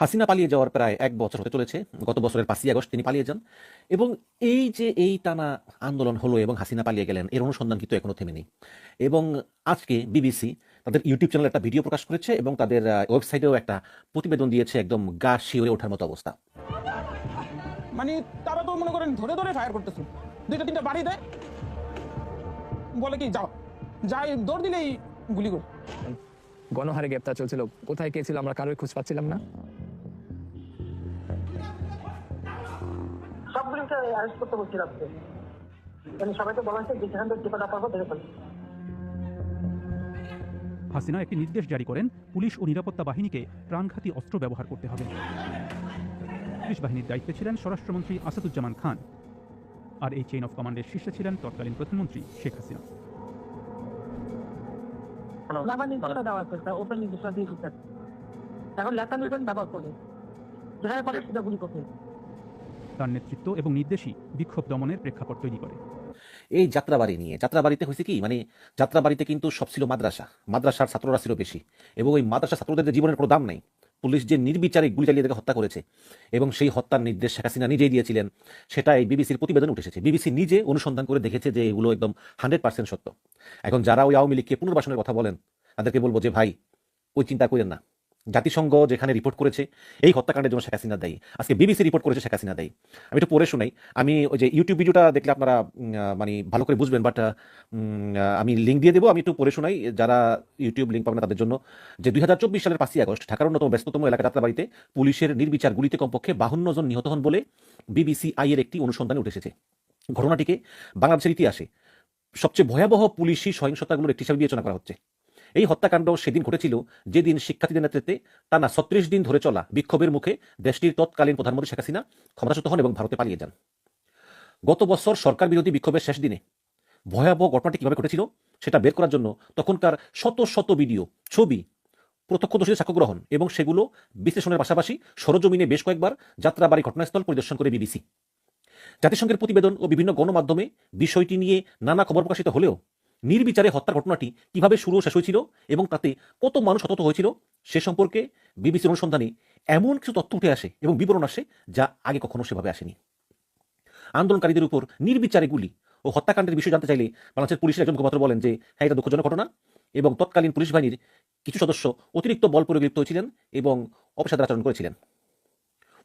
হাসিনা পালিয়ে যাওয়ার প্রায় এক বছর হতে চলেছে। গত বছরের পাঁচই আগস্ট তিনি পালিয়ে যান। এবং এই যে এই টানা আন্দোলন হলো এবং হাসিনা পালিয়ে গেলেন এর অনুসন্ধান কিন্তু এখনও নেই। এবং আজকে বিবিসি তাদের ইউটিউব চ্যানেলে একটা ভিডিও প্রকাশ করেছে এবং তাদের ওয়েবসাইটেও একটা প্রতিবেদন দিয়েছে একদম গা শিওরে ওঠার মতো অবস্থা। মানে তারা তো মনে করেন ধরে ধরে ফায়ার করতেছে। দুইটা তিনটা বাড়ি দেয়। বলে কি যাও। যাই দৌড় দিলেই গুলি করে। গণহারে গ্রেপ্তার চলছিল। কোথায় কে ছিল আমরা কারোর খোঁজ পাচ্ছিলাম না। সবগুলোকে অ্যারেস্ট করতে বলছিলাম মানে সবাইকে বলা হয়েছে যেখান থেকে টিপা পারব দেখে ফেলি হাসিনা একটি নির্দেশ জারি করেন পুলিশ ও নিরাপত্তা বাহিনীকে প্রাণঘাতী অস্ত্র ব্যবহার করতে হবে। পুলিশ বাহিনীর দায়িত্বে ছিলেন স্বরাষ্ট্রমন্ত্রী আসাদুজ্জামান খান। আর এই চেইন অফ কমান্ডের শীর্ষে ছিলেন তৎকালীন প্রধানমন্ত্রী শেখ হাসিনা। এখন লেখা নিবেন ব্যবহার করে যেখানে পারে সেটা গুলি করতে তার নেতৃত্ব এবং নির্দেশই বিক্ষোভ দমনের প্রেক্ষাপট তৈরি করে। এই যাত্রাবাড়ি নিয়ে, যাত্রাবাড়িতে হয়েছে কি? মানে যাত্রাবাড়িতে কিন্তু সব ছিল মাদ্রাসা। মাদ্রাসার ছাত্ররা ছিল বেশি। এবং ওই মাদ্রাসা ছাত্রদের জীবনের কোনো দাম নেই। পুলিশ যে নির্বিচারে গুলি চালিয়ে তাকে হত্যা করেছে। এবং সেই হত্যার নির্দেশ শেখ হাসিনা নিজেই দিয়েছিলেন। সেটা এই বিবিসির প্রতিবেদন উঠে এসেছে বিবিসি নিজে অনুসন্ধান করে দেখেছে যে এগুলো একদম হান্ড্রেড পার্সেন্ট সত্য। এখন যারা ওই আওয়ামী লীগকে পুনর্বাসনের কথা বলেন, তাদেরকে বলব যে, ভাই, ওই চিন্তা করেন না। জাতিসংঘ যেখানে রিপোর্ট করেছে, এই হত্যাকাণ্ডের জন্য শেখ হাসিনা দেয়। আজকে বিবিসি রিপোর্ট করেছে শেখ হাসিনা দেয়। আমি একটু পড়ে শোনাই। আমি ওই যে ইউটিউব ভিডিওটা দেখলে আপনারা মানে ভালো করে বুঝবেন বাট আমি লিঙ্ক দিয়ে দেবো। আমি একটু পড়ে শোনাই। যারা ইউটিউব লিঙ্ক পাবেন তাদের জন্য। যে দুই হাজার চব্বিশ সালের পাঁচই আগস্ট, ঢাকার অন্যতম ব্যস্ততম এলাকা যাত্রাবাড়িতে পুলিশের নির্বিচার গুলিতে কমপক্ষে বাহান্ন জন নিহত হন বলে বিবিসি আইয়ের একটি অনুসন্ধানে উঠে এসেছে। ঘটনাটিকে বাংলাদেশের ইতিহাসে সবচেয়ে ভয়াবহ পুলিশি সহিংসতাগুলোর একটি হিসাবে বিবেচনা করা হচ্ছে। এই হত্যাকাণ্ড সেদিন ঘটেছিল যেদিন শিক্ষার্থীদের নেতৃত্বে টানা ছত্রিশ দিন ধরে চলা বিক্ষোভের মুখে দেশটির তৎকালীন প্রধানমন্ত্রী শেখ হাসিনা ক্ষমতাচ্যুত হন এবং ভারতে পালিয়ে যান। গত বছর সরকার বিরোধী বিক্ষোভের শেষ দিনে ভয়াবহ ঘটনাটি কীভাবে ঘটেছিল সেটা বের করার জন্য তখনকার শত শত ভিডিও, ছবি, প্রত্যক্ষদর্শীদের সাক্ষ্য গ্রহণ এবং সেগুলো বিশ্লেষণের পাশাপাশি সরজমিনে বেশ কয়েকবার যাত্রাবাড়ি ঘটনাস্থল পরিদর্শন করে বিবিসি। জাতিসংঘের প্রতিবেদন ও বিভিন্ন গণমাধ্যমে বিষয়টি নিয়ে নানা খবর প্রকাশিত হলেও নির্বিচারে হত্যার ঘটনাটি কীভাবে শুরু শেষ হয়েছিল এবং তাতে কত মানুষ হতত হয়েছিল, সে সম্পর্কে বিবিসির অনুসন্ধানে এমন কিছু তথ্য উঠে আসে এবং বিবরণ আসে যা আগে কখনো সেভাবে আসেনি। আন্দোলনকারীদের উপর নির্বিচারে গুলি ও হত্যাকাণ্ডের বিষয় জানতে চাইলে বাংলাদেশের পুলিশের একজন মুখপাত্র বলেন যে হ্যাঁ এটা দুঃখজনক ঘটনা এবং তৎকালীন পুলিশ বাহিনীর কিছু সদস্য অতিরিক্ত বল প্রয়োগে লিপ্ত হয়েছিলেন এবং অপেশাদার আচরণ করেছিলেন।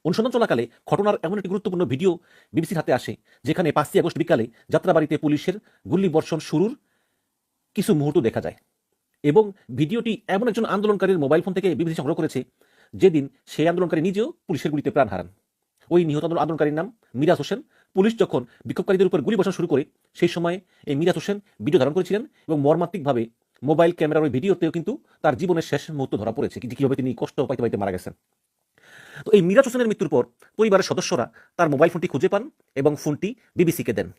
অনুসন্ধান চলাকালে ঘটনার এমন একটি গুরুত্বপূর্ণ ভিডিও বিবিসির হাতে আসে, যেখানে পাঁচই আগস্ট বিকালে যাত্রাবাড়িতে পুলিশের গুলি বর্ষণ শুরুর কিছু মুহূর্ত দেখা যায়। এবং ভিডিওটি এমন একজন আন্দোলনকারীর মোবাইল ফোন থেকে বিবিসি সংগ্রহ করেছে, যেদিন সেই আন্দোলনকারী নিজেও পুলিশের গুলিতে প্রাণ হারান। ওই নিহত আন্দোলন- আন্দোলনকারীর নাম মিরাজ হোসেন। পুলিশ যখন বিক্ষোভকারীদের উপর গুলি বসানো শুরু করে, সেই সময় এই মিরাজ হোসেন ভিডিও ধারণ করেছিলেন এবং মর্মাত্মিকভাবে মোবাইল ক্যামেরার ওই ভিডিওতেও কিন্তু তার জীবনের শেষ মুহূর্ত ধরা পড়েছে কীভাবে তিনি কষ্ট পাইতে পাইতে মারা গেছেন। তো এই মিরাজ হোসেনের মৃত্যুর পর পরিবারের সদস্যরা তার মোবাইল ফোনটি খুঁজে পান এবং ফোনটি বিবিসিকে দেন।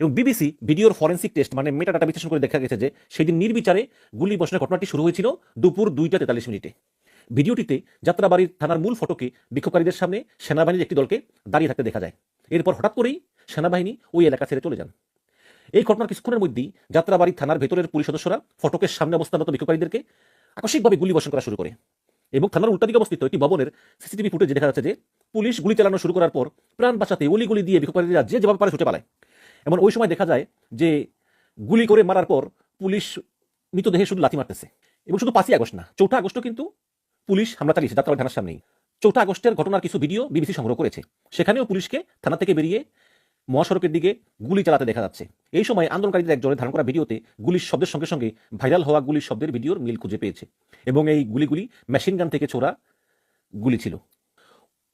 এবং বিবিসি ভিডিওর ফরেন্সিক টেস্ট মানে মেটা ডাটা বিশ্লেষণ করে দেখা গেছে যে সেদিন নির্বিচারে গুলি বসানোর ঘটনাটি শুরু হয়েছিল দুপুর দুইটা তেতাল্লিশ মিনিটে। ভিডিওটিতে যাত্রাবাড়ির থানার মূল ফটকে বিক্ষোভকারীদের সামনে সেনাবাহিনীর একটি দলকে দাঁড়িয়ে থাকতে দেখা যায়। এরপর হঠাৎ করেই সেনাবাহিনী ওই এলাকা ছেড়ে চলে যান। এই ঘটনার কিছুক্ষণের মধ্যেই যাত্রাবাড়ি থানার ভেতরের পুলিশ সদস্যরা ফটকের সামনে অবস্থানরত বিক্ষোভকারীদেরকে আকস্মিকভাবে গুলি বর্ষণ করা শুরু করে এবং থানার উল্টা দিকে অবস্থিত একটি ভবনের সিসিটিভি ফুটেজে দেখা যাচ্ছে যে পুলিশ গুলি চালানো শুরু করার পর প্রাণ বাঁচাতে অলি গুলি দিয়ে বিক্ষোভকারীরা যে যেভাবে পারে ছুটে পালায়। এমন ওই সময় দেখা যায় যে গুলি করে মারার পর পুলিশ মৃতদেহে শুধু লাথি মারতেছে। এবং শুধু পাঁচই আগস্ট না, চৌঠা আগস্টও কিন্তু পুলিশ হামলা চালিয়েছে, যাত্রাবাড়ি থানার সামনেই। চৌঠা আগস্টের ঘটনার কিছু ভিডিও বিবিসি সংগ্রহ করেছে। সেখানেও পুলিশকে থানা থেকে বেরিয়ে মহাসড়কের দিকে গুলি চালাতে দেখা যাচ্ছে। এই সময় আন্দোলনকারীদের একজনের ধারণ করা ভিডিওতে গুলির শব্দের সঙ্গে সঙ্গে ভাইরাল হওয়া গুলির শব্দের ভিডিওর মিল খুঁজে পেয়েছে। এবং এই গুলিগুলি মেশিন গান থেকে ছোড়া গুলি ছিল।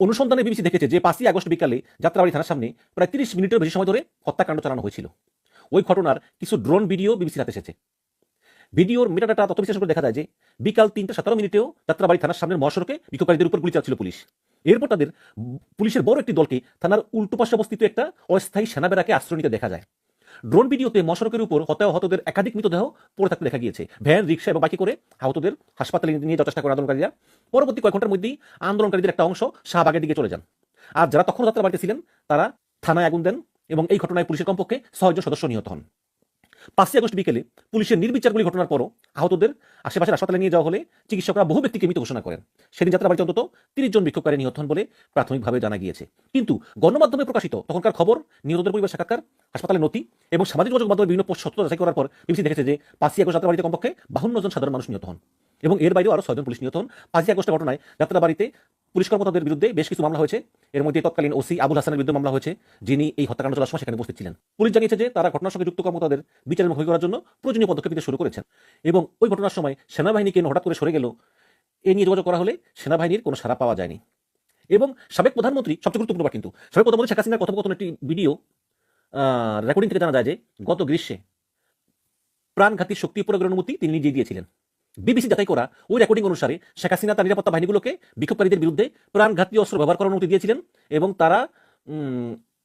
অনুসন্ধানে বিবিসি দেখেছে যে পাঁচই আগস্ট বিকালে যাত্রাবাড়ি থানার সামনে প্রায় তিরিশ মিনিটের বেশি সময় ধরে হত্যাকাণ্ড চালানো হয়েছিল। ওই ঘটনার কিছু ড্রোন ভিডিও বিবিসির হাতে এসেছে। ভিডিওর মেটাডাটা তথ্য বিশ্লেষণ করে দেখা যায় যে বিকাল তিনটা সতেরো মিনিটেও যাত্রাবাড়ি থানার সামনের মহাসড়কে বিক্ষোভকারীদের উপর গুলি চালাচ্ছিল পুলিশ। এরপর তাদের পুলিশের বড় একটি দলকে থানার উল্টো পাশে অবস্থিত একটা অস্থায়ী সেনাবেড়াকে আশ্রয় নিতে দেখা যায়। ড্রোন ভিডিওতে মহাসড়কের উপর হতাহতদের একাধিক মৃতদেহ পড়ে থাকতে দেখা গিয়েছে। ভ্যান রিক্সা এবং বাকি করে আহতদের হাসপাতালে নিয়ে যথেষ্ট করে আন্দোলনকারীরা। পরবর্তী কয়েক ঘণ্টার মধ্যেই আন্দোলনকারীদের একটা অংশ শাহবাগের দিকে চলে যান। আর যারা তখন যাত্রা বাড়িতে ছিলেন, তারা থানায় আগুন দেন এবং এই ঘটনায় পুলিশের কমপক্ষে ছয়জন সদস্য নিহত হন। পাঁচই আগস্ট বিকেলে পুলিশের নির্বিচারগুলি ঘটনার পরও আহতদের আশেপাশের হাসপাতালে নিয়ে যাওয়া হলে চিকিৎসকরা বহু ব্যক্তিকে মৃত ঘোষণা করেন। সেদিন যাত্রাবাড়িতে অন্তত তিরিশ জন বিক্ষোভকারী নিহত হন বলে প্রাথমিকভাবে জানা গিয়েছে। কিন্তু গণমাধ্যমে প্রকাশিত তখনকার খবর, নিহতদের পরিবার সাক্ষাৎকার হাসপাতালের নথি এবং সামাজিক যোগাযোগ মাধ্যমে বিভিন্ন পোস্ট সত্য যাচাই করার পর বিবিসি দেখেছে যে পাঁচই আগস্ট যাত্রাবাড়িতে কমপক্ষে বাহান্ন জন সাধারণ মানুষ নিহত হন এবং এর বাইরেও আরও ছয়জন পুলিশ নিহত হন। পাঁচই আগস্টের ঘটনায় যাত্রাবাড়িতে পুলিশ কর্মকর্তাদের বিরুদ্ধে বেশ কিছু মামলা হয়েছে। এর মধ্যে তৎকালীন ওসি আবুল হাসানের বিরুদ্ধে মামলা হয়েছে, যিনি এই হত্যাকাণ্ড চলার সময় সেখানে উপস্থিত ছিলেন। পুলিশ জানিয়েছে যে তারা ঘটনার সঙ্গে যুক্ত কর্মকর্তাদের বিচারের মুখী করার জন্য প্রয়োজনীয় পদক্ষেপ নিতে শুরু করেছেন এবং ওই ঘটনার সময় সেনাবাহিনী কেন হঠাৎ করে সরে গেল। এ নিয়ে যোগাযোগ করা হলে সেনাবাহিনীর কোনো সাড়া পাওয়া যায়নি। এবং সাবেক প্রধানমন্ত্রী, সবচেয়ে গুরুত্বপূর্ণ কিন্তু, সাবেক প্রধানমন্ত্রী শেখ হাসিনার কথোপকথন একটি ভিডিও রেকর্ডিং থেকে জানা যায় যে গত গ্রীষ্মে প্রাণঘাতী শক্তি প্রয়োগের অনুমতি তিনি নিজেই দিয়েছিলেন। বিবিসি যাচাই করা ওই রেকর্ডিং অনুসারে শেখ হাসিনা তার নিরাপত্তা বাহিনীগুলোকে বিক্ষোভকারীদের বিরুদ্ধে প্রাণঘাতী অস্ত্র ব্যবহার করার অনুমতি দিয়েছিলেন এবং তারা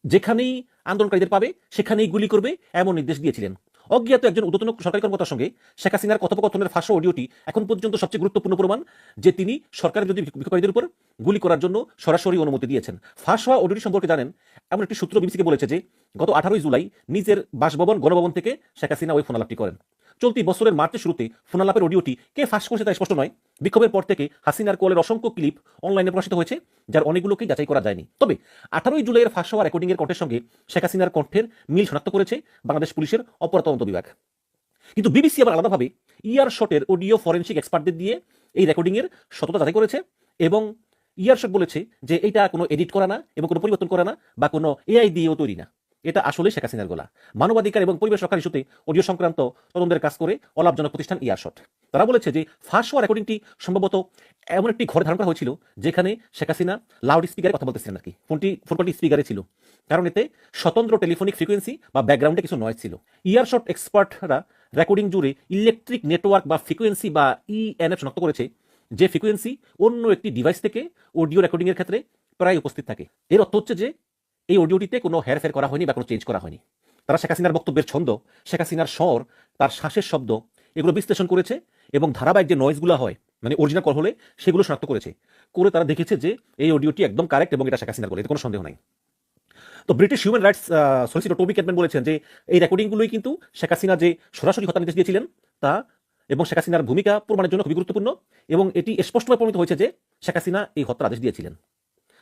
যেখানেই আন্দোলনকারীদের পাবে, সেখানেই গুলি করবে এমন নির্দেশ দিয়েছিলেন। অজ্ঞাত একজন উদ্যতন সরকারি কর্মকর্তার সঙ্গে শেখ হাসিনার কথোপকথনের ফাঁস অডিওটি এখন পর্যন্ত সবচেয়ে গুরুত্বপূর্ণ প্রমাণ যে তিনি সরকারের যদি বিক্ষোভকারীদের উপর গুলি করার জন্য সরাসরি অনুমতি দিয়েছেন। ফাঁস হওয়া অডিওটি সম্পর্কে জানেন এমন একটি সূত্র বিবিসিকে বলেছে যে গত আঠারোই জুলাই নিজের বাসভবন, গণভবন থেকে শেখ হাসিনা ওই ফোনালাপটি করেন। চলতি বছরের মার্চের শুরুতে ফোনালাপের অডিওটি কে ফাঁস করেছে তা স্পষ্ট নয়। বিক্ষোভের পর থেকে হাসিনার কলের অসংখ্য ক্লিপ অনলাইনে প্রকাশিত হয়েছে, যার অনেকগুলোকেই যাচাই করা যায়নি। তবে আঠারোই জুলাইয়ের ফাঁস হওয়া রেকর্ডিংয়ের কণ্ঠের সঙ্গে শেখ হাসিনার কণ্ঠের মিল শনাক্ত করেছে বাংলাদেশ পুলিশের অপরাধ তদন্ত বিভাগ। কিন্তু বিবিসি আবার আলাদাভাবে ইয়ার শটের অডিও ফরেন্সিক এক্সপার্টদের দিয়ে এই রেকর্ডিংয়ের সততা যাচাই করেছে এবং ইয়ার শট বলেছে যে এটা কোনো এডিট করা না এবং কোনো পরিবর্তন করা না বা কোনো এআই দিয়েও তৈরি না। এটা আসলে শেখ হাসিনার গলা। মানবাধিকার এবং পরিবেশ রক্ষার ইস্যুতে অডিও সংক্রান্ত তদন্তের কাজ করে অলাভজনক প্রতিষ্ঠান ইয়ারশট। তারা বলেছে যে ফাঁস হওয়া রেকর্ডিংটি সম্ভবত এমন একটি ঘরে ধারণ করা হয়েছিল যেখানে শেখ হাসিনা লাউড স্পিকারে কথা বলতেছিলেন আর কি ফোনটি ফোন কলটি স্পিকারে ছিল। কারণ এতে স্বতন্ত্র টেলিফোনিক ফ্রিকোয়েন্সি বা ব্যাকগ্রাউন্ডে কিছু নয় ছিল। ইয়ারশট এক্সপার্টরা রেকর্ডিং জুড়ে ইলেকট্রিক নেটওয়ার্ক বা ফ্রিকোয়েন্সি বা ইএনএফ শনাক্ত করেছে, যে ফ্রিকোয়েন্সি অন্য একটি ডিভাইস থেকে অডিও রেকর্ডিংয়ের ক্ষেত্রে প্রায় উপস্থিত থাকে। এর অর্থ হচ্ছে যে এই অডিওটিতে কোনো হেরফের করা হয়নি বা কোনো চেঞ্জ করা হয়নি। তারা শেখ হাসিনার বক্তব্যের ছন্দ, শেখ হাসিনার স্বর, তার শ্বাসের শব্দ, এগুলো বিশ্লেষণ করেছে এবং ধারাবাহিক যে নয়েজগুলো হয় মানে অরিজিনাল কল হলে সেগুলো শনাক্ত করেছে। করে তারা দেখেছে যে এই অডিওটি একদম কারেক্ট এবং এটা শেখ হাসিনার বলে, এতে কোনো সন্দেহ নাই। তো British human rights solicitor Toby Cadman বলেছেন যে এই রেকর্ডিংগুলোই কিন্তু শেখ হাসিনা যে সরাসরি হত্যা নির্দেশ দিয়েছিলেন, তা এবং শেখ হাসিনার ভূমিকা প্রমাণের জন্য খুবই গুরুত্বপূর্ণ এবং এটি স্পষ্টভাবে প্রমাণিত হয়েছে যে শেখ হাসিনা এই হত্যার আদেশ দিয়েছিলেন।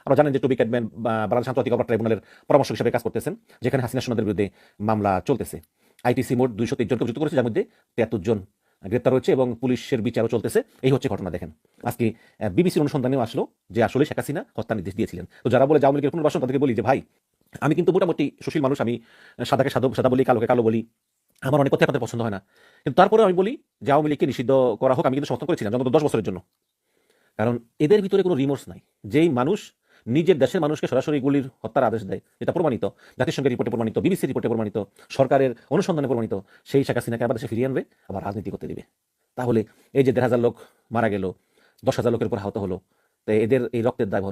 আমরা জানেন যে টবি ক্যাটম্যান বাংলাদেশ আন্তর্জাতিক অপরাধ ট্রাইব্যুনালের পরামর্শ হিসেবে কাজ করতেছেন, যেখানে হাসিনা সোনাদের বিরুদ্ধে মামলা চলতেছে। আইটিসি মোট দুইশো জনকে অভিযুক্ত করেছে, যার মধ্যে তিয়াত্তর জন গ্রেপ্তার হয়েছে এবং পুলিশের বিচারও চলতেছে। এই হচ্ছে ঘটনা, দেখেন। আজকে বিবিসির অনুসন্ধানেও আসলো যে আসলে শেখ হাসিনা হত্যা নির্দেশ দিয়েছিলেন। তো যারা বলে আওয়ামী লীগের পুনর্বাসন, তাদেরকে বলি যে, ভাই, আমি কিন্তু মোটামুটি সুশীল মানুষ, আমি সাদাকে সাদা সাদা বলি, কালোকে কালো বলি, আমার অনেক কথা আপনাদের পছন্দ হয় না। কিন্তু তারপরে আমি বলি যে আওয়ামী লীগকে নিষিদ্ধ করা হোক, আমি কিন্তু সমর্থন করেছিলাম যত দশ বছরের জন্য। কারণ এদের ভিতরে কোনো রিমোর্স নাই। যেই মানুষ নিজের দেশের মানুষকে সরাসরি গুলির হত্যার আদেশ দেয়। এটা প্রমাণিত। জাতিসংঘের রিপোর্টে প্রমাণিত বিবিসি রিপোর্টে প্রমাণিত, সরকারের অনুসন্ধানে প্রমাণিত। সেই শেখ হাসিনাকে আবার দেশে ফিরিয়ে আনবে, আবার রাজনীতি করতে দিবে। তাহলে এই যে দেড় হাজার লোক মারা গেল, দশ হাজার লোকের উপর আহত হলো, তো এদের এই রক্তের দায়